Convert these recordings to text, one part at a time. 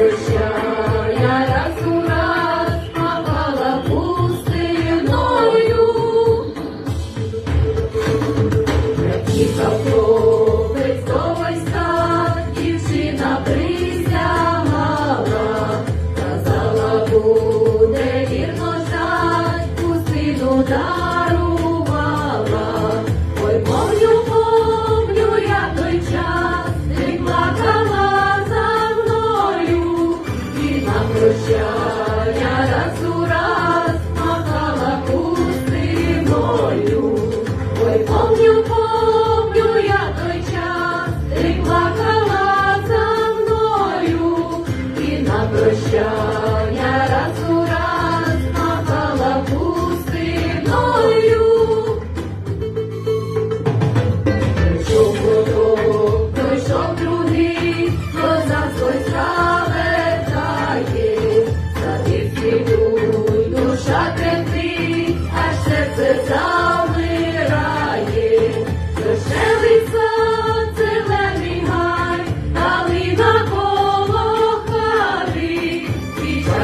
Yeah. Помню, помню я той час, ти плакала за мною, і на прощання раз у раз махала пустиною. Прийшов поток, пройшов другий, козацької Завівки йдуть, душа тремтить, аж серце замирає.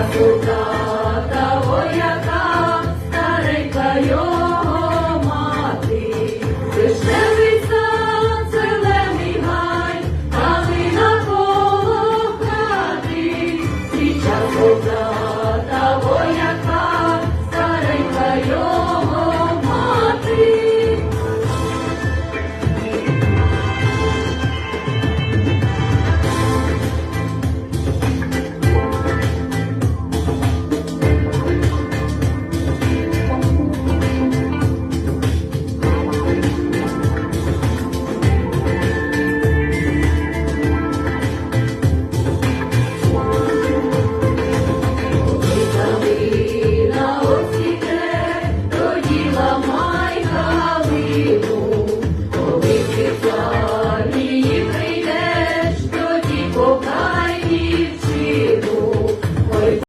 azúcar.